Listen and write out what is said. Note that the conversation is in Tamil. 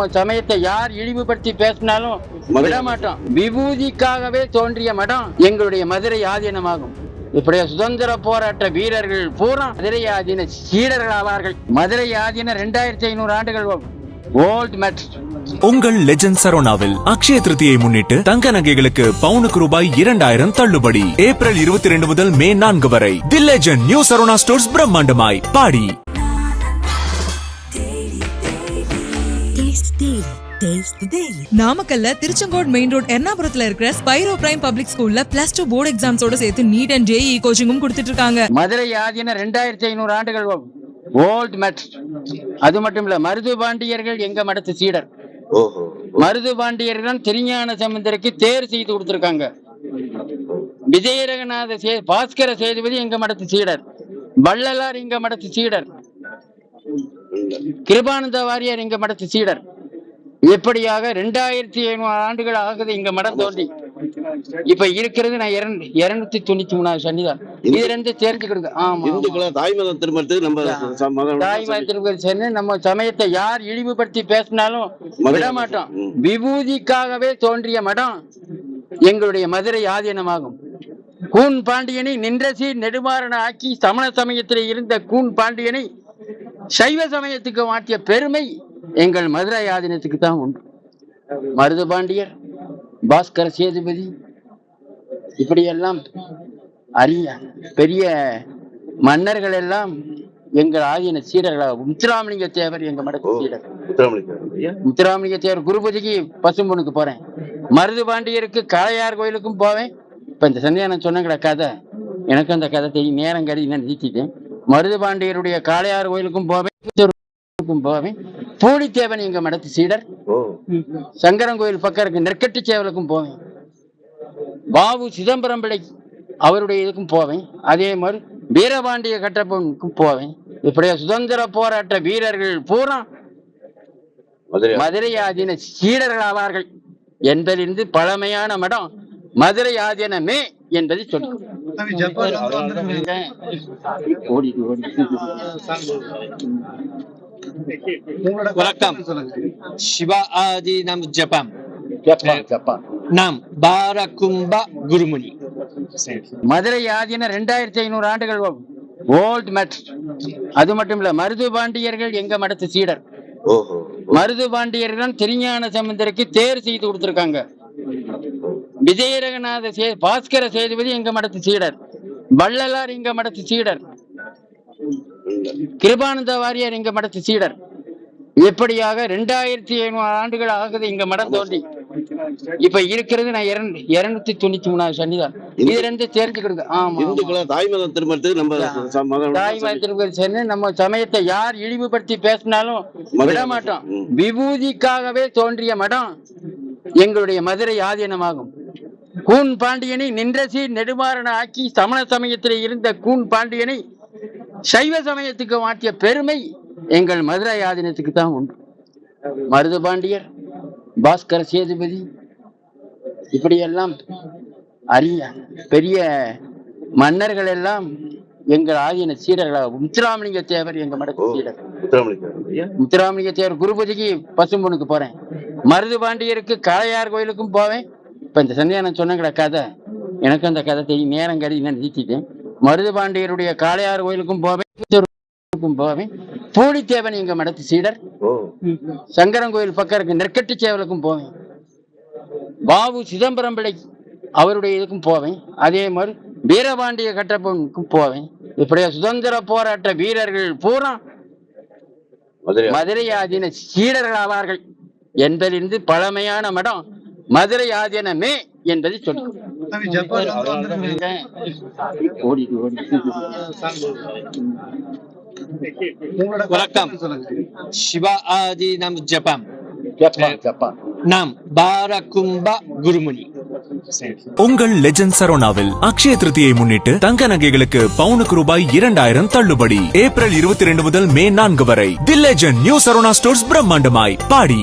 சமயத்தை யார் இழிவுபடுத்தி பேசினாலும் விட மாட்டோம். விபூதிக்காகவே தோன்றிய மடம் எங்களுடைய மதுரை ஆதீனமாகும். இப்படிய சுதந்திர போராட்ட வீரர்கள் பூரா மதுரை ஆதீன சீடர்கள் ஆவார்கள். மதுரை ஆதீன ரெண்டாயிரத்தி ஐநூறு ஆண்டுகள் ஓல்ட் மெட் உங்கள் லெஜண்ட் சரோனாவில் அக்ஷய திருதியை முன்னிட்டு தங்க நகைகளுக்கு பவுனுக்கு ரூபாய் இரண்டாயிரம் தள்ளுபடி. ஏப்ரல் இருபத்தி ரெண்டு முதல் மே நான்கு வரை. The Legend New Saravana stores பிரம்மாண்டமாய் பாடி. நாமக்கல்ல திருச்செங்கோடு மெயின் ரோட் எர்ணாபுரத்துல இருக்கிற ஸ்பைரோ பிரைம் பப்ளிக் ஸ்கூல்ல பிளஸ் டூ போர்டு எக்ஸாம்ஸோட சேர்த்து நீட் அண்ட் ஜேஇ கோச்சிங்கும் கொடுத்துட்டு இருக்காங்க. மதுரை ஆதீன ரெண்டாயிரத்தி ஐநூறு ஆண்டுகள் ஓல்ட் மெட் அது மட்டும் இல்ல மருது பாண்டியர்கள் எங்க மடத்து சீடர். ஓஹோ. மருது பாண்டியர்கள் திருஞான சமுந்தருக்கு தேர் செய்து கொடுத்திருக்காங்க. விஜயரகநாத சே பாஸ்கர சேதுபதி எங்க மடத்து சீடர். வள்ளலார் எங்க மடத்து சீடர். கிருபானந்த வாரியார் எங்க மடத்து சீடர். இப்படியாக ரெண்டாயிரத்தி ஐநூறு ஆண்டுகள் ஆகுது இங்க மடம் தோண்டி. இப்ப இருக்கிறது நான் இருநூ- இருநூத்தி தொண்ணூத்தி மூணாவது சன்னிதான் இது ரெண்டு தெரிஞ்சுக்கிடுங்க ஆமா இந்துக்களை தாய் மதம் திருமணத்துக்கு நம்ம ச- மதம் தாய் மதத்திற்கு சேர்ந்து நம்ம சமயத்தை யார் இழிவுபடுத்தி பேசினாலும் விட மாட்டோம். விபூதிக்காகவே தோன்றிய மடம் எங்களுடைய மதுரை ஆதீனமாகும். கூன் பாண்டியனை நின்றசி நெடுமாறன ஆக்கி சமண சமயத்தில் இருந்த கூன் பாண்டியனை சைவ சமயத்துக்கு மாற்றிய பெருமை எங்கள் மதுரை ஆதீனத்துக்கு தான் உண்டு. மருது பாண்டியர் பாஸ்கர சேதுபதி இப்படியெல்லாம் அரிய பெரிய மன்னர்கள் எல்லாம் எங்கள் ஆதீன சீடர்களாக முத்துராமலிங்க தேவர் எங்க மடக்கு சீடர். முத்துராமலிங்க தேவர் குருபதிக்கு பசும்பொனுக்கு போறேன். மருது பாண்டியருக்கு காளையார் கோயிலுக்கும் போவேன். இப்ப இந்த சந்தியானம் சொன்னங்கட கதை எனக்கு அந்த கதை தெரியும். நேரம் கருதி நான் நிறுத்திட்டேன் மருது பாண்டியருடைய காளையார் கோயிலுக்கும் போவேன். கோயிலுக்கும் போவேன் பூலித்தேவன் எங்க மடத்து சீடர். சங்கரன் கோயில் பக்கம் இருக்கு. நெற்கட்டு சேவலுக்கும் போவேன். பாபு சிதம்பரம் பிள்ளை அவருடைய இதுக்கும் போவேன். அதே மாதிரி வீரபாண்டிய கட்டப்பனுக்கும் போவேன். இப்படிய சுதந்திர போராட்ட வீரர்கள் பூரா மதுரை. மதுரை ஆதீன சீடர்கள் ஆவார்கள் என்பதிலிருந்து பழமையான மடம் மதுரை ஆதீனமே என்பதை சொல்லி ஓடி ஓடி. வணக்கம். சிவா ஆதி நம் ஜபம் ஜப்பான் நாம் பாரகும்ப குருமுனி. மதுரை ஆதீன ரெண்டாயிரத்தி ஐநூறு ஆண்டுகள் ஓல்ட் மெட் அது மட்டும் இல்ல மருது பாண்டியர்கள் எங்க மடத்து சீடர். ஓஹோ. மருது பாண்டியர்கள் திருஞான சமுந்தருக்கு தேர் செய்து கொடுத்திருக்காங்க. விஜயரகநாத சே பாஸ்கர சேதுபதி எங்க மடத்து சீடர். வள்ளலார் எங்க மடத்து சீடர். கிருபானந்த வாரியார் எங்க மடத்து சீடர். இப்படியாக ரெண்டாயிரத்தி ஐநூறு ஆண்டுகள் ஆகுது இங்க மடம் தோண்டி. இப்ப இருக்கிறது நான் இருநூ- இருநூத்தி தொண்ணூத்தி மூணாவது சன்னிதான் இது ரெண்டு தெரிஞ்சுக்கிடுங்க ஆமா இந்துக்களை தாய் மதம் திருமணத்துக்கு நம்ம ச- மதம் தாய் மதத்திற்கு சேர்ந்து நம்ம சமயத்தை யார் இழிவுபடுத்தி பேசினாலும் விட மாட்டோம். விபூதிக்காகவே தோன்றிய மடம் எங்களுடைய மதுரை ஆதீனமாகும். கூன் பாண்டியனை நின்றசி நெடுமாறன ஆக்கி சமண சமயத்தில் இருந்த கூன் பாண்டியனை சைவ சமயத்துக்கு மாற்றிய பெருமை எங்கள் மதுரை ஆதீனத்துக்கு தான் உண்டு. மருது பாண்டியர் பாஸ்கர சேதுபதி இப்படியெல்லாம் அரிய பெரிய மன்னர்கள் எல்லாம் எங்கள் ஆதீன சீடர்களாக முத்துராமலிங்க தேவர் எங்க மடக்கு ஐயா? முத்துராமலிங்க தேவர் குருபதிக்கு பசும்பொனுக்கு போறேன். மருது பாண்டியருக்கு காளையார் கோயிலுக்கும் போவேன். இப்ப இந்த சந்தியானம் சொன்னங்கட கதை எனக்கு அந்த கதை தெரியும். நேரம் கருதி நான் நிறுத்திட்டேன் மருது பாண்டியருடைய காளையார் கோயிலுக்கும் போவேன் போவேன். பூலித்தேவன் எங்க மடத்து சீடர். சங்கரன் கோயில் பக்கம் இருக்கு நெற்கட்டு சேவலுக்கும் போவேன். பாபு சிதம்பரம் பிள்ளை அவருடைய இதுக்கும் போவேன். அதே மாதிரி வீரபாண்டிய கட்டப்பனுக்கும் போவேன். இப்படிய சுதந்திர போராட்ட வீரர்கள் பூரா மதுரை. ஆதீன சீடர்கள் ஆவார்கள். என்பதிலிருந்து பழமையான மடம் மதுரை ஆதீனமே என்பதை சொல்லி ஓடி ஓடி வணக்கம். சிவா ஆதி நம் ஜபம் ஜப்பான் ஜப்பான். நாம் பாரகும்ப குருமுனி. உங்கள் லெஜண்ட் சரோனாவில் அக்ஷய திருதியை முன்னிட்டு தங்க நகைகளுக்கு பவுனுக்கு ரூபாய் இரண்டாயிரம் தள்ளுபடி. ஏப்ரல் இருபத்தி ரெண்டு முதல் மே நான்கு வரை the legend new Saravana stores பிரம்மாண்டமாய் body.